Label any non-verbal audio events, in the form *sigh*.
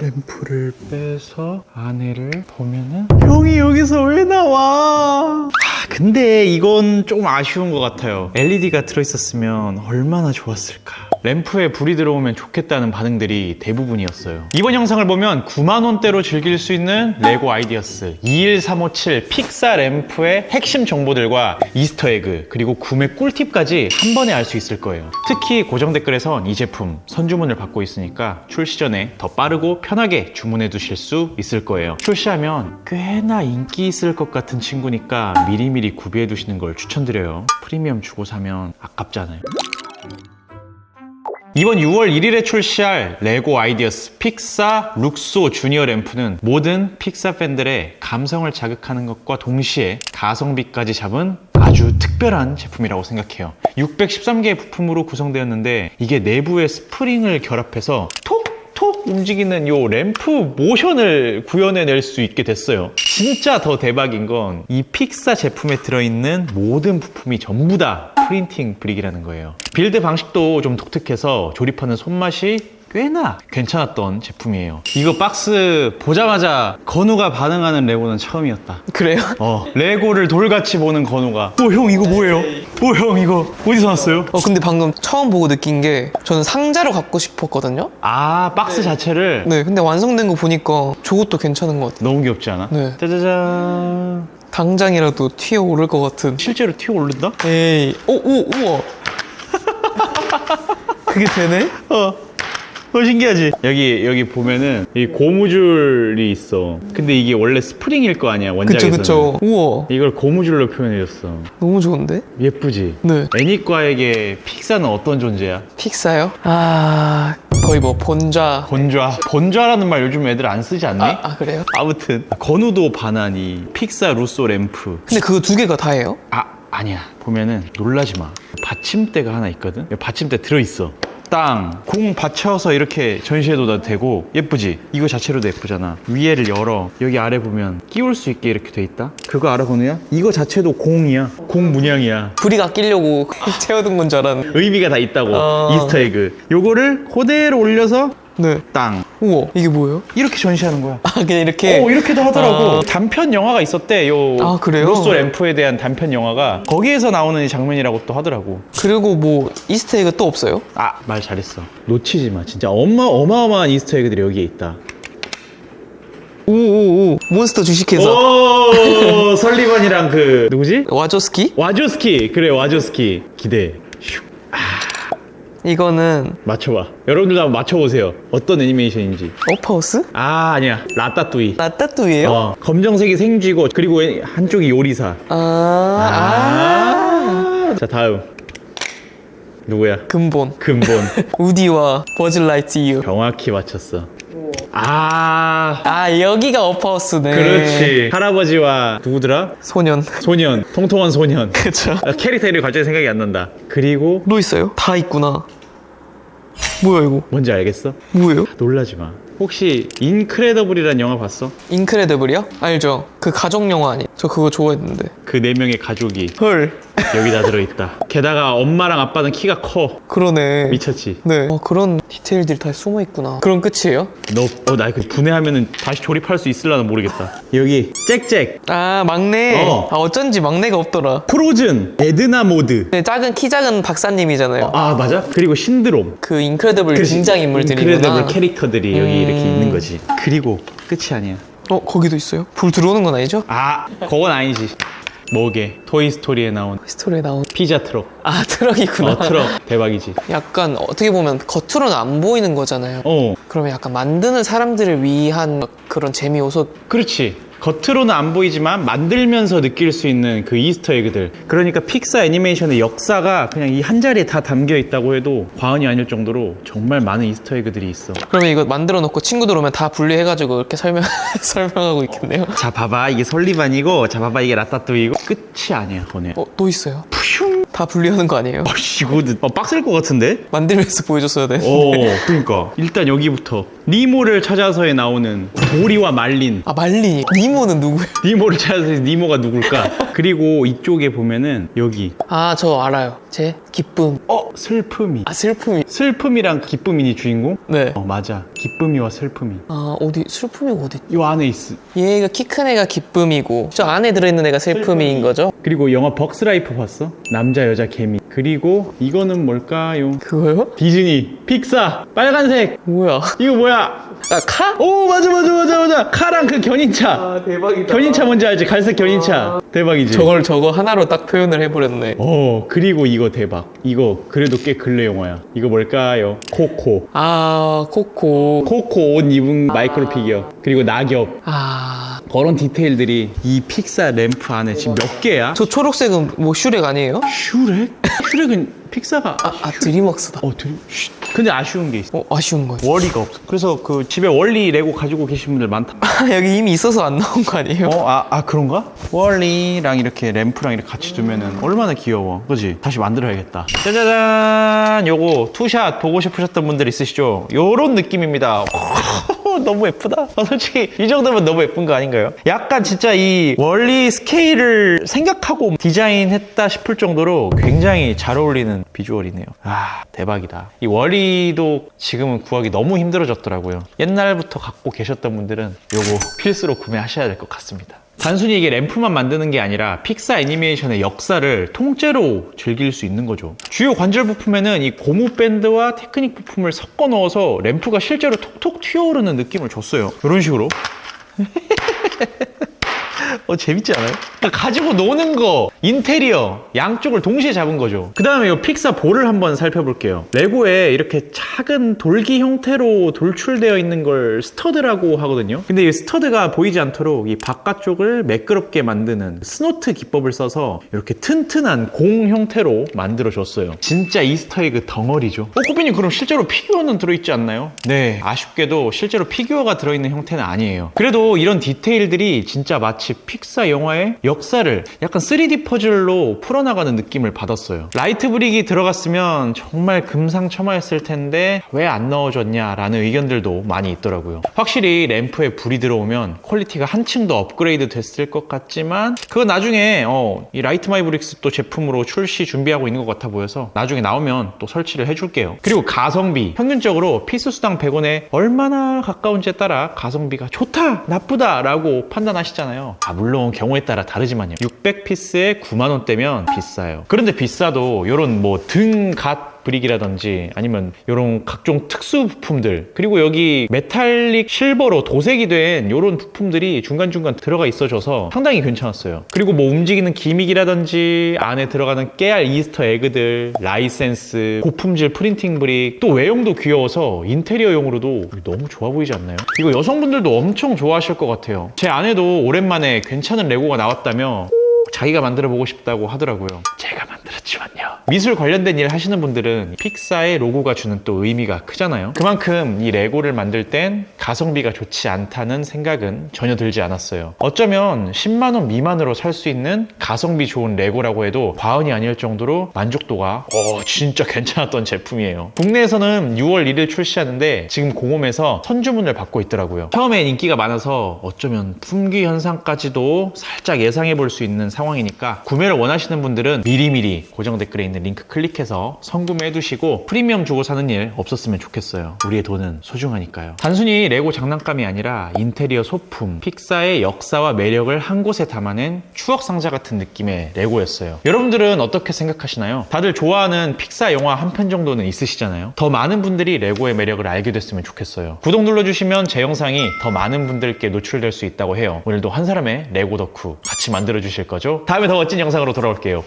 램프를 빼서 안에를 보면은 형이 여기서 왜 나와? 아, 근데 이건 조금 아쉬운 것 같아요. LED가 들어있었으면 얼마나 좋았을까. 램프에 불이 들어오면 좋겠다는 반응들이 대부분이었어요. 이번 영상을 보면 9만 원대로 즐길 수 있는 레고 아이디어스 21357 픽사 램프의 핵심 정보들과 이스터에그 그리고 구매 꿀팁까지 한 번에 알 수 있을 거예요. 특히 고정 댓글에선 이 제품 선주문을 받고 있으니까 출시 전에 더 빠르고 편하게 주문해 두실 수 있을 거예요. 출시하면 꽤나 인기 있을 것 같은 친구니까 미리미리 구비해 두시는 걸 추천드려요. 프리미엄 주고 사면 아깝잖아요. 이번 6월 1일에 출시할 레고 아이디어스 픽사 룩소 주니어 램프는 모든 픽사 팬들의 감성을 자극하는 것과 동시에 가성비까지 잡은 아주 특별한 제품이라고 생각해요. 613개의 부품으로 구성되었는데 이게 내부에 스프링을 결합해서 톡톡 움직이는 요 램프 모션을 구현해낼 수 있게 됐어요. 진짜 더 대박인 건 이 픽사 제품에 들어있는 모든 부품이 전부 다 프린팅 브릭이라는 거예요. 빌드 방식도 좀 독특해서 조립하는 손맛이 꽤나 괜찮았던 제품이에요. 이거 박스 보자마자 건우가 반응하는 레고는 처음이었다. 그래요? 어, 레고를 돌같이 보는 건우가 어, 형 이거 뭐예요? 어, 형 이거 어디서 났어요? 어 근데 방금 처음 보고 느낀 게 저는 상자로 갖고 싶었거든요. 아, 박스 자체를 네, 근데 완성된 거 보니까 저것도 괜찮은 것 같아요. 너무 귀엽지 않아? 네. 짜자잔. 당장이라도 튀어 오를 것 같은. 실제로 튀어 오른다? 에이, 오, 오, 우와. *laughs* 그게 되네? 어. *laughs* 어 신기하지? 여기 여기 보면은 이 고무줄이 있어. 근데 이게 원래 스프링일 거 아니야 그쵸, 원작에서는. 그쵸. 우와. 이걸 고무줄로 표현해줬어. 너무 좋은데? 예쁘지? 네. 애니과에게 픽사는 어떤 존재야? 픽사요? 아, 거의 뭐 본좌. 본좌. 본좌라는 말 요즘 애들 안 쓰지 않니? 아, 아, 그래요? 아무튼 건우도 반하니 픽사 루소 램프. 근데 그거 두 개가 다예요? 아 아니야. 보면은 놀라지 마. 받침대가 하나 있거든. 받침대 들어 있어. 땅, 공 받쳐서 이렇게 전시해도 되고 예쁘지? 이거 자체로도 예쁘잖아. 위에를 열어. 여기 아래 보면 끼울 수 있게 이렇게 돼 있다. 그거 알아 건우야? 이거 자체도 공이야. 공 문양이야. 불이 아끼려고 *laughs* 채워둔 건 줄 알았는데. 의미가 다 있다고. 아. 이스터에그. 요거를 그대로 올려서 네. 땅. 우와, 이게 뭐예요? 이렇게 전시하는 거야. 아, 그냥 이렇게. 오 이렇게도 하더라고 아. 단편 영화가 있었대 요 아, 그래요? 로쏘 램프에 대한 단편 영화가 거기에서 나오는 장면이라고 또 하더라고 그리고 뭐, 이스터에그 또 없어요? 아 말 잘했어 놓치지 마 진짜 어마, 어마어마한 이스터에그들이 여기에 있다 오오오. 몬스터 주식회사. 오 설리번이랑 그 누구지? 와조스키? 와조스키 그래 와조스키 기대 슉. 이거는 맞춰봐 여러분들도 한번 맞춰보세요 어떤 애니메이션인지 어파우스? 아 아니야 라따뚜이 라따뚜이에요? 어, 검정색이 생쥐고 그리고 한쪽이 요리사 아, 아. 자 다음 누구야? 근본. 근본 *laughs* 우디와 버즐라이트이유. 정확히 맞췄어 아 아, 여기가 어파우스네. 그렇지 할아버지와 누구더라? 소년. 소년 통통한 소년 *laughs* 그쵸. 아, 캐릭터 이름이 갑자기 생각이 안 난다 그리고 또 있어요? 다 있구나. 뭐야, 이거? 뭔지 알겠어? 뭐예요? 놀라지 마 혹시 인크레더블이라는 영화 봤어? 인크레더블이요? 알죠? 그 가족 영화 아니? 저 그거 좋아했는데. 그 네 명의 가족이 헐. 여기 다 들어있다 게다가 엄마랑 아빠는 키가 커 그러네. 미쳤지? 네. 어, 그런 디테일들이 다 숨어 있구나. 그럼 끝이에요? 너, 어, 나그 분해하면은 다시 조립할 수 있을라나 모르겠다. 여기, 짹짹, 아, 막내. 어. 아, 어쩐지 막내가 없더라. 프로즌, 에드나 모드. 네, 작은 키 작은 박사님이잖아요. 아, 맞아? 그리고 신드롬. 그 인크레더블 등장 인물들이구나. 인크레더블 캐릭터들이 여기 음. 이렇게 있는 거지. 그리고 끝이 아니야. 어, 거기도 있어요? 불 들어오는 건 아니죠? 아, 그건 아니지. 뭐게? 토이스토리에 나온 스토리에 나온. 피자 트럭. 아, 트럭이구나. 어, 트럭. 대박이지. 약간 어떻게 보면 겉으로는 안 보이는 거잖아요. 어, 그러면 약간 만드는 사람들을 위한 그런 재미 요소. 그렇지. 겉으로는 안 보이지만 만들면서 느낄 수 있는 그 이스터 에그들. 그러니까 픽사 애니메이션의 역사가 그냥 이 한 자리에 다 담겨 있다고 해도 과언이 아닐 정도로 정말 많은 이스터 에그들이 있어. 그러면 이거 만들어 놓고 친구들 오면 다 분리해가지고 이렇게 설명 *laughs* 설명하고 있겠네요. 자 봐봐 이게 설리반이고 자 봐봐 이게 라따뚜이고 끝이 아니야 오늘 어, 또 있어요. 푸슝 다 분리하는 거 아니에요? 아씨 이거 어, 빡셀 것 같은데? 만들면서 보여줬어야 돼. 어 그러니까 일단 여기부터 니모를 찾아서에 나오는 도리와 말린 아 말린이. 니모는 누구예요? *laughs* 니모를 찾아서 니모가 누굴까? 그리고 이쪽에 보면은 여기 아 저 알아요. 제 기쁨. 어 슬픔이 아 슬픔이. 슬픔이랑 기쁨이니 주인공? 네. 어 맞아 기쁨이와 슬픔이 아 어디 슬픔이 어디? 요 안에 있어 얘가 키 큰 애가 기쁨이고 저 안에 들어있는 애가 슬픔인 거죠? 그리고 영화 벅스라이프 봤어? 남자 여자 개미 그리고 이거는 뭘까요? 그거요? 디즈니 픽사 빨간색 뭐야? 이거 뭐야? 아 카? 오 맞아 맞아 맞아 맞아 카랑 그 견인차 대박이다. 견인차 뭔지 알지? 갈색 견인차 대박이지 저걸 저거 하나로 딱 표현을 해버렸네. 어 그리고 이거 대박 이거 그래도 꽤 근래 영화야 이거 뭘까요? 코코 아 코코. 코코 옷 입은 마이크로 피규어 그리고 낙엽 아. 그런 디테일들이 이 픽사 램프 안에 지금 몇 개야? 저 초록색은 뭐 슈렉 아니에요? 슈렉? 슈렉은 픽사가 아, 아 드림웍스다. 어 드림 쉿. 근데 아쉬운 게 있어 어 아쉬운 거예요. 월리가 없어 그래서 그 집에 월리 레고 가지고 계신 분들 많다 *laughs* 아, 여기 이미 있어서 안 나온 거 아니에요? 어? 아, 아 그런가? 월리랑 이렇게 램프랑 이렇게 같이 두면은 얼마나 귀여워 그지? 다시 만들어야겠다 짜자잔 요거 투샷 보고 싶으셨던 분들 있으시죠? 요런 느낌입니다 *laughs* 너무 예쁘다? 아, 솔직히 이 정도면 너무 예쁜 거 아닌가요? 약간 진짜 이 원리 스케일을 생각하고 디자인했다 싶을 정도로 굉장히 잘 어울리는 비주얼이네요. 아 대박이다. 이 월리도 지금은 구하기 너무 힘들어졌더라고요. 옛날부터 갖고 계셨던 분들은 요거 필수로 구매하셔야 될 것 같습니다 단순히 이게 램프만 만드는 게 아니라 픽사 애니메이션의 역사를 통째로 즐길 수 있는 거죠. 주요 관절 부품에는 이 고무 밴드와 테크닉 부품을 섞어 넣어서 램프가 실제로 톡톡 튀어오르는 느낌을 줬어요. 이런 식으로. *laughs* 어, 재밌지 않아요? 그러니까 가지고 노는 거, 인테리어, 양쪽을 동시에 잡은 거죠. 그 다음에 이 픽사 볼을 한번 살펴볼게요. 레고에 이렇게 작은 돌기 형태로 돌출되어 있는 걸 스터드라고 하거든요. 근데 이 스터드가 보이지 않도록 이 바깥쪽을 매끄럽게 만드는 스노트 기법을 써서 이렇게 튼튼한 공 형태로 만들어줬어요. 진짜 이스터에그 덩어리죠. 어, 코비님 그럼 실제로 피규어는 들어있지 않나요? 네, 아쉽게도 실제로 피규어가 들어있는 형태는 아니에요. 그래도 이런 디테일들이 진짜 마치 픽사 영화의 역사를 약간 3D 퍼즐로 풀어나가는 느낌을 받았어요. 라이트 브릭이 들어갔으면 정말 금상첨화였을 텐데 왜 안 넣어줬냐라는 의견들도 많이 있더라고요. 확실히 램프에 불이 들어오면 퀄리티가 한층 더 업그레이드 됐을 것 같지만 그건 나중에 어, 이 라이트 마이 브릭스 또 제품으로 출시 준비하고 있는 것 같아 보여서 나중에 나오면 또 설치를 해줄게요. 그리고 가성비 평균적으로 피스 수당 100원에 얼마나 가까운지에 따라 가성비가 좋다 나쁘다 라고 판단하시잖아요. 아 물론 경우에 따라 다르지만요. 600피스에 9만 원대면 비싸요. 그런데 비싸도 이런 뭐 등갓 브릭이라든지 아니면 이런 각종 특수 부품들 그리고 여기 메탈릭 실버로 도색이 된 이런 부품들이 중간중간 들어가 있어져서 상당히 괜찮았어요 그리고 뭐 움직이는 기믹이라든지 안에 들어가는 깨알 이스터 에그들 라이센스 고품질 프린팅 브릭 또 외형도 귀여워서 인테리어용으로도 너무 좋아 보이지 않나요? 이거 여성분들도 엄청 좋아하실 것 같아요 제 아내도 오랜만에 괜찮은 레고가 나왔다며 자기가 만들어 보고 싶다고 하더라고요. 제가 만들었지만요. 미술 관련된 일 하시는 분들은 픽사의 로고가 주는 또 의미가 크잖아요. 그만큼 이 레고를 만들 땐 가성비가 좋지 않다는 생각은 전혀 들지 않았어요. 어쩌면 10만 원 미만으로 살 수 있는 가성비 좋은 레고라고 해도 과언이 아닐 정도로 만족도가 어 진짜 괜찮았던 제품이에요. 국내에서는 6월 1일 출시하는데 지금 공홈에서 선주문을 받고 있더라고요. 처음엔 인기가 많아서 어쩌면 품귀 현상까지도 살짝 예상해 볼 수 있는 상황이니까 구매를 원하시는 분들은 미리미리 고정 댓글에 있는 링크 클릭해서 선구매해 두시고 프리미엄 주고 사는 일 없었으면 좋겠어요. 우리의 돈은 소중하니까요. 단순히 레고 장난감이 아니라 인테리어 소품, 픽사의 역사와 매력을 한 곳에 담아낸 추억 상자 같은 느낌의 레고였어요. 여러분들은 어떻게 생각하시나요? 다들 좋아하는 픽사 영화 한 편 정도는 있으시잖아요. 더 많은 분들이 레고의 매력을 알게 됐으면 좋겠어요. 구독 눌러주시면 제 영상이 더 많은 분들께 노출될 수 있다고 해요. 오늘도 한 사람의 레고 덕후 같이 만들어 주실 거죠? 다음에 더 멋진 영상으로 돌아올게요.